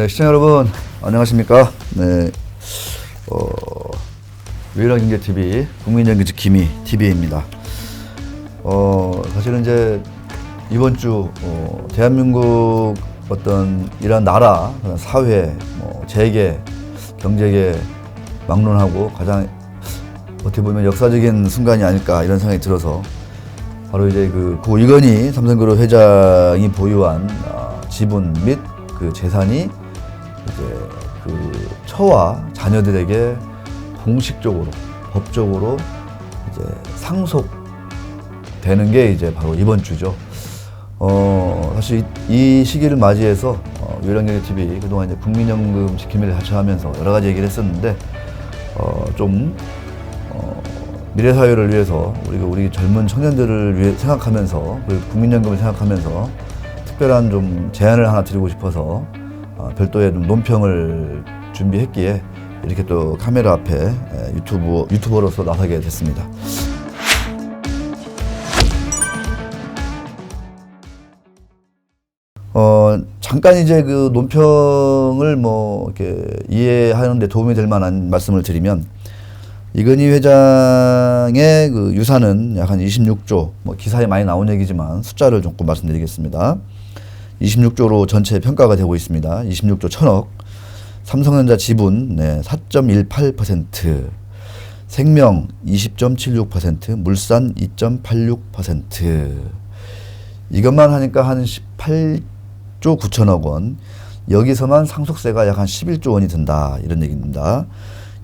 네, 시청자 여러분 안녕하십니까? 네, 어, 유일한 경제TV 국민연금지 김희 TV입니다. 어, 사실은 이제 이번 주 어, 대한민국 어떤 이런 나라, 사회, 뭐 재계, 경제계 막론하고 가장 어떻게 보면 역사적인 순간이 아닐까 이런 생각이 들어서 바로 이제 그 고 이건희 삼성그룹 회장이 보유한 아, 지분 및 그 재산이 이제 그 처와 자녀들에게 공식적으로 법적으로 이제 상속되는 게 이제 바로 이번 주죠. 어 사실 이, 이 시기를 맞이해서 어, 유일한경제 TV 그동안 이제 국민연금 지킴이를 자처하면서 여러 가지 얘기를 했었는데 어 좀 어, 미래 사회를 위해서 우리가 우리 젊은 청년들을 위해 생각하면서 그리고 국민연금을 생각하면서 특별한 좀 제안을 하나 드리고 싶어서 어, 별도의 좀 논평을 준비했기에 이렇게 또 카메라 앞에 에, 유튜브 유튜버로서 나서게 됐습니다. 어 잠깐 이제 그 논평을 뭐 이렇게 이해하는데 도움이 될 만한 말씀을 드리면 이건희 회장의 그 유산은 약 한 26조 뭐 기사에 많이 나온 얘기지만 숫자를 조금 말씀드리겠습니다. 26조로 전체 평가가 되고 있습니다. 26조 1000억. 삼성전자 지분 네, 4.18%. 생명 20.76%, 물산 2.86%. 이것만 하니까 한 18조 9천억 원. 여기서만 상속세가 약 한 11조 원이 든다. 이런 얘기입니다.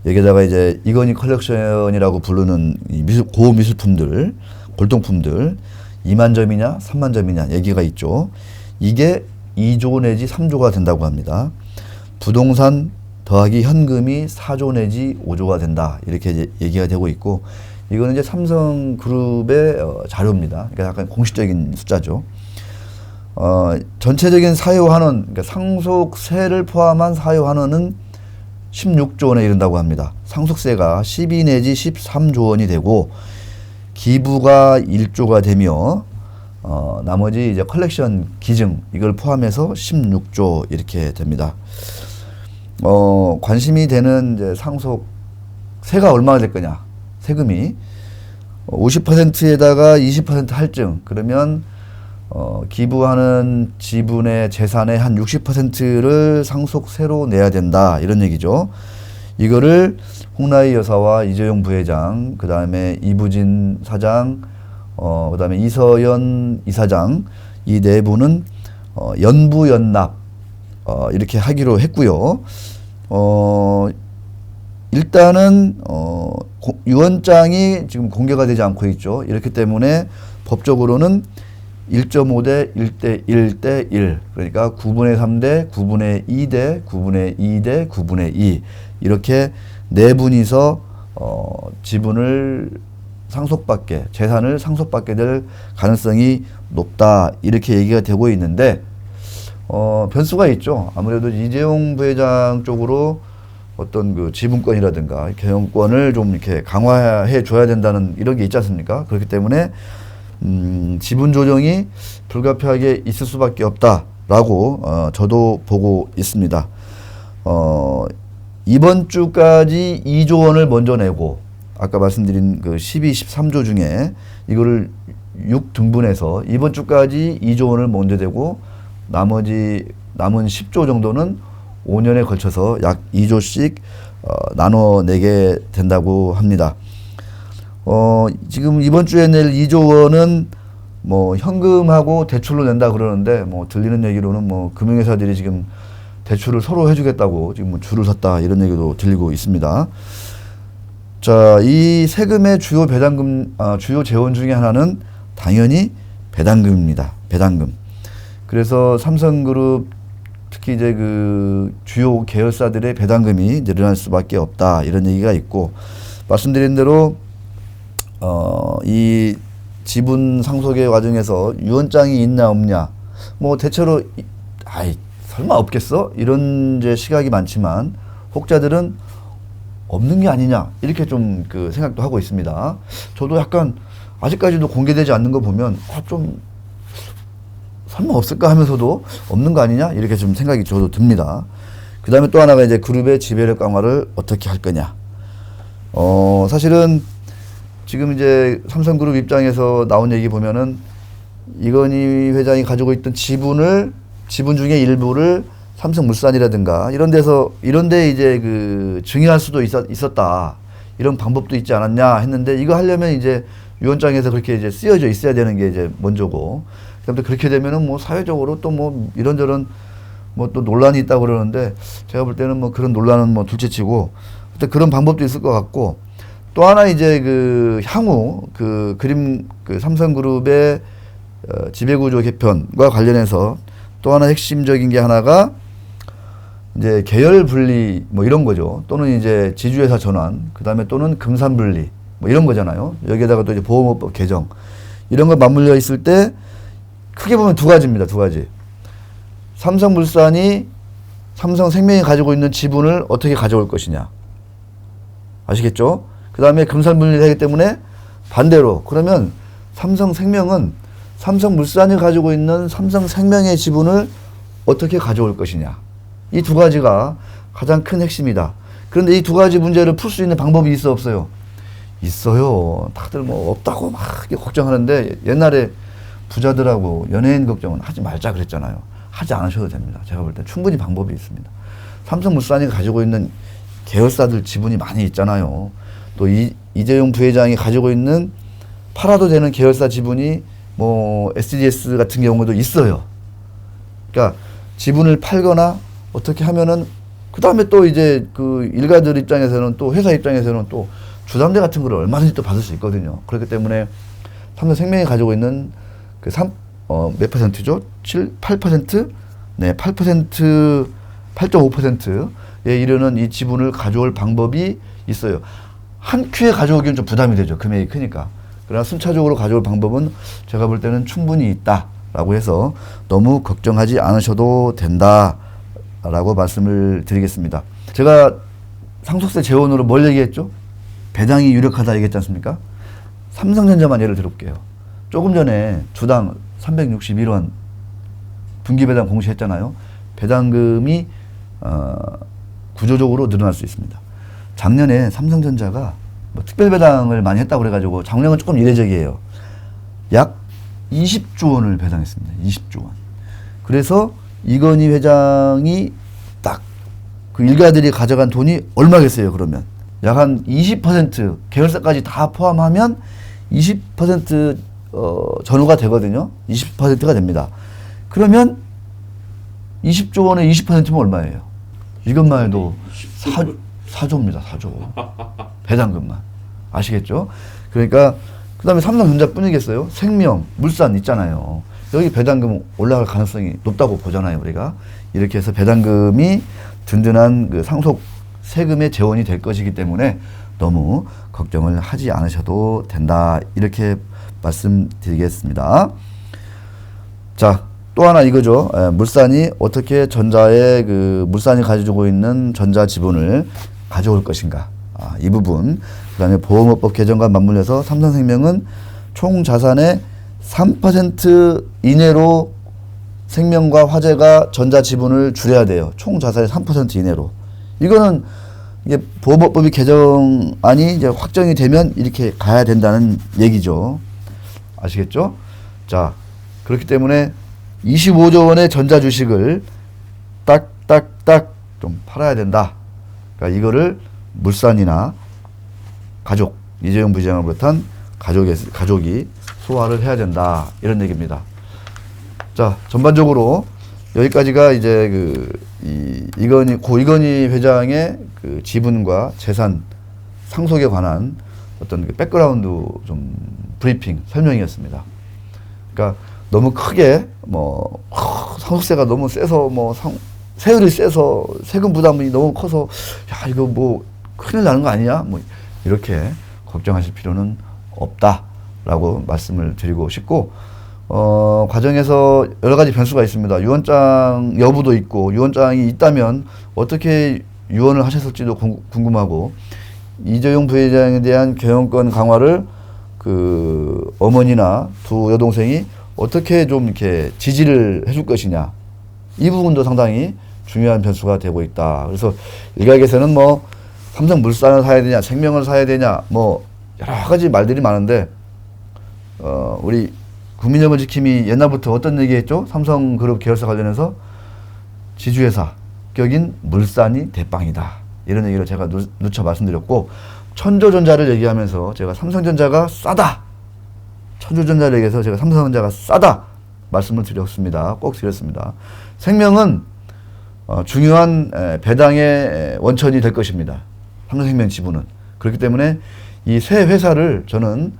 여기다가 이제 이건희 컬렉션이라고 부르는 이 미술, 고미술품들, 골동품들 2만 점이냐, 3만 점이냐 얘기가 있죠. 이게 2조 내지 3조가 된다고 합니다. 부동산 더하기 현금이 4조 내지 5조가 된다. 이렇게 얘기가 되고 있고 이거는 이제 삼성그룹의 어, 자료입니다. 그러니까 약간 공식적인 숫자죠. 어, 전체적인 사유 환원, 그러니까 상속세를 포함한 사유 환원은 16조 원에 이른다고 합니다. 상속세가 12 내지 13조 원이 되고 기부가 1조가 되며 어, 나머지 이제 컬렉션 기증 이걸 포함해서 16조 이렇게 됩니다. 어, 관심이 되는 이제 상속 세가 얼마나 될 거냐? 세금이 50%에다가 20% 할증 그러면 어, 기부하는 지분의 재산의 한 60%를 상속세로 내야 된다 이런 얘기죠. 이거를 홍나희 여사와 이재용 부회장, 그 다음에 이부진 사장, 어, 그 다음에 이서연 이사장 이네 분은 어, 연부 연납 어, 이렇게 하기로 했고요. 어, 일단은 어, 고, 유언장이 지금 공개가 되지 않고 있죠. 이렇기 때문에 법적으로는 1.5 대 1대 1대 1 그러니까 9분의 3대 9분의 2대 9분의 2대 9분의 2 이렇게 네 분이서 어, 지분을 상속받게 재산을 상속받게 될 가능성이 높다 이렇게 얘기가 되고 있는데 어, 변수가 있죠. 아무래도 이재용 부회장 쪽으로 어떤 그 지분권이라든가 경영권을 좀 이렇게 강화해 줘야 된다는 이런 게 있지 않습니까? 그렇기 때문에 음, 지분 조정이 불가피하게 있을 수밖에 없다라고 어, 저도 보고 있습니다. 어, 이번 주까지 2조 원을 먼저 내고 아까 말씀드린 그 12, 13조 중에 이거를 6 등분해서 이번 주까지 2조 원을 먼저 대고 나머지 남은 10조 정도는 5년에 걸쳐서 약 2조씩 어, 나눠 내게 된다고 합니다. 어, 지금 이번 주에 낼 2조 원은 뭐 현금하고 대출로 낸다 그러는데 뭐 들리는 얘기로는 뭐 금융회사들이 지금 대출을 서로 해주겠다고 지금 뭐 줄을 섰다 이런 얘기도 들리고 있습니다. 자, 이 세금의 주요 배당금, 아, 주요 재원 중에 하나는 당연히 배당금입니다. 배당금. 그래서 삼성그룹 특히 이제 그 주요 계열사들의 배당금이 늘어날 수밖에 없다 이런 얘기가 있고 말씀드린 대로 어, 이 지분 상속의 과정에서 유언장이 있냐 없냐 뭐 대체로 이- 아이 설마 없겠어 이런 이제 시각이 많지만 혹자들은 없는 게 아니냐 이렇게 좀 그 생각도 하고 있습니다. 저도 약간 아직까지도 공개되지 않는 거 보면 아, 좀 설마 없을까 하면서도 없는 거 아니냐 이렇게 좀 생각이 저도 듭니다. 그 다음에 또 하나가 이제 그룹의 지배력 강화를 어떻게 할 거냐. 어, 사실은 지금 이제 삼성그룹 입장에서 나온 얘기 보면은 이건희 회장이 가지고 있던 지분을 지분 중에 일부를 삼성물산이라든가 이런 데서 이런 데 이제 그 증여할 수도 있었, 있었다. 이런 방법도 있지 않았냐 했는데 이거 하려면 이제 위원장에서 그렇게 이제 쓰여져 있어야 되는 게 이제 먼저고 그다음에 또 그렇게 되면은 뭐 사회적으로 또 뭐 이런저런 뭐 또 논란이 있다고 그러는데 제가 볼 때는 뭐 그런 논란은 뭐 둘째치고 하여튼 그런 방법도 있을 것 같고 또 하나 이제 그 향후 그 그림 그 삼성그룹의 어, 지배구조 개편과 관련해서 또 하나 핵심적인 게 하나가 이제 계열 분리 뭐 이런 거죠. 또는 이제 지주회사 전환, 그 다음에 또는 금산 분리 뭐 이런 거잖아요. 여기에다가 또 이제 보험업법 개정 이런 거 맞물려 있을 때 크게 보면 두 가지입니다. 두 가지. 삼성물산이 삼성생명이 가지고 있는 지분을 어떻게 가져올 것이냐. 아시겠죠? 그 다음에 금산 분리를 하기 때문에 반대로 그러면 삼성생명은 삼성물산이 가지고 있는 삼성생명의 지분을 어떻게 가져올 것이냐. 이 두 가지가 가장 큰 핵심이다. 그런데 이 두 가지 문제를 풀 수 있는 방법이 있어 없어요? 있어요. 다들 뭐 없다고 막 걱정하는데 옛날에 부자들하고 연예인 걱정은 하지 말자 그랬잖아요. 하지 않으셔도 됩니다. 제가 볼 때 충분히 방법이 있습니다. 삼성물산이 가지고 있는 계열사들 지분이 많이 있잖아요. 또 이, 이재용 부회장이 가지고 있는 팔아도 되는 계열사 지분이 뭐 SDS 같은 경우도 있어요. 그러니까 지분을 팔거나 어떻게 하면은 그 다음에 또 이제 그 일가들 입장에서는 또 회사 입장에서는 또 주담대 같은 거를 얼마든지 또 받을 수 있거든요. 그렇기 때문에 삼성 생명이 가지고 있는 그 3, 어, 몇 퍼센트죠? 7, 8%? 네, 8%, 8.5%에 이르는 이 지분을 가져올 방법이 있어요. 한 큐에 가져오기는 좀 부담이 되죠. 금액이 크니까. 그러나 순차적으로 가져올 방법은 제가 볼 때는 충분히 있다라고 해서 너무 걱정하지 않으셔도 된다 라고 말씀을 드리겠습니다. 제가 상속세 재원으로 뭘 얘기했죠? 배당이 유력하다 얘기했지 않습니까? 삼성전자만 예를 들어볼게요. 조금 전에 주당 361원 분기배당 공시했잖아요. 배당금이 어, 구조적으로 늘어날 수 있습니다. 작년에 삼성전자가 뭐 특별 배당을 많이 했다고 그래가지고 작년은 조금 이례적이에요. 약 20조 원을 배당했습니다. 20조 원. 그래서 이건희 회장이 딱 그 일가들이 가져간 돈이 얼마겠어요, 그러면? 약 한 20% 계열사까지 다 포함하면 20% 어, 전후가 되거든요. 20%가 됩니다. 그러면 20조 원의 20%면 얼마예요? 이것만 해도 4, 4조입니다. 4조. 배당금만. 아시겠죠? 그러니까 그 다음에 삼성전자 뿐이겠어요? 생명, 물산 있잖아요. 여기 배당금 올라갈 가능성이 높다고 보잖아요, 우리가. 이렇게 해서 배당금이 든든한 그 상속 세금의 재원이 될 것이기 때문에 너무 걱정을 하지 않으셔도 된다. 이렇게 말씀드리겠습니다. 자, 또 하나 이거죠. 에, 물산이 어떻게 전자의 그 물산이 가지고 있는 전자 지분을 가져올 것인가. 아, 이 부분. 그 다음에 보험업법 개정과 맞물려서 삼성생명은 총 자산의 3% 이내로 생명과 화재가 전자 지분을 줄여야 돼요. 총 자산의 3% 이내로. 이거는 이게 보험업법이 개정안이 이제 확정이 되면 이렇게 가야 된다는 얘기죠. 아시겠죠? 자, 그렇기 때문에 25조 원의 전자 주식을 딱딱딱 좀 팔아야 된다. 그러니까 이거를 물산이나 가족 이재용 부장을 비롯한 가족의 가족이 소화를 해야 된다 이런 얘기입니다. 자 전반적으로 여기까지가 이제 그 이, 이건희 고 이건희 회장의 그 지분과 재산 상속에 관한 어떤 그 백그라운드 좀 브리핑 설명이었습니다. 그러니까 너무 크게 뭐 어, 상속세가 너무 세서 뭐 상, 세율이 세서 세금 부담이 너무 커서 야 이거 뭐 큰일 나는 거 아니야? 뭐 이렇게 걱정하실 필요는 없다 라고 말씀을 드리고 싶고 어, 과정에서 여러 가지 변수가 있습니다. 유언장 여부도 있고 유언장이 있다면 어떻게 유언을 하셨을지도 궁- 궁금하고 이재용 부회장에 대한 경영권 강화를 그 어머니나 두 여동생이 어떻게 좀 이렇게 지지를 해줄 것이냐 이 부분도 상당히 중요한 변수가 되고 있다. 그래서 일각에서는 뭐 삼성 물산을 사야 되냐, 생명을 사야 되냐, 뭐 여러 가지 말들이 많은데 어, 우리 국민연금 지킴이 옛날부터 어떤 얘기했죠? 삼성그룹 계열사 관련해서 지주회사 격인 물산이 대빵이다. 이런 얘기를 제가 누, 누차 말씀드렸고 천조전자를 얘기하면서 제가 삼성전자가 싸다. 천조전자를 얘기해서 제가 삼성전자가 싸다 말씀을 드렸습니다. 꼭 드렸습니다. 생명은 어, 중요한 에, 배당의 에, 원천이 될 것입니다. 삼성생명 지분은 그렇기 때문에 이세 회사를 저는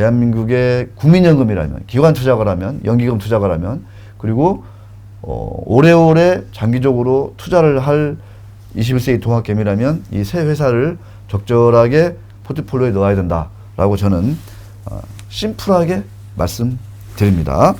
대한민국의 국민연금이라면 기관 투자가라면 연기금 투자가라면 그리고 어, 오래오래 장기적으로 투자를 할 21세기 통합개미라면 이세 회사를 적절하게 포트폴리오에 넣어야 된다라고 저는 어, 심플하게 말씀드립니다.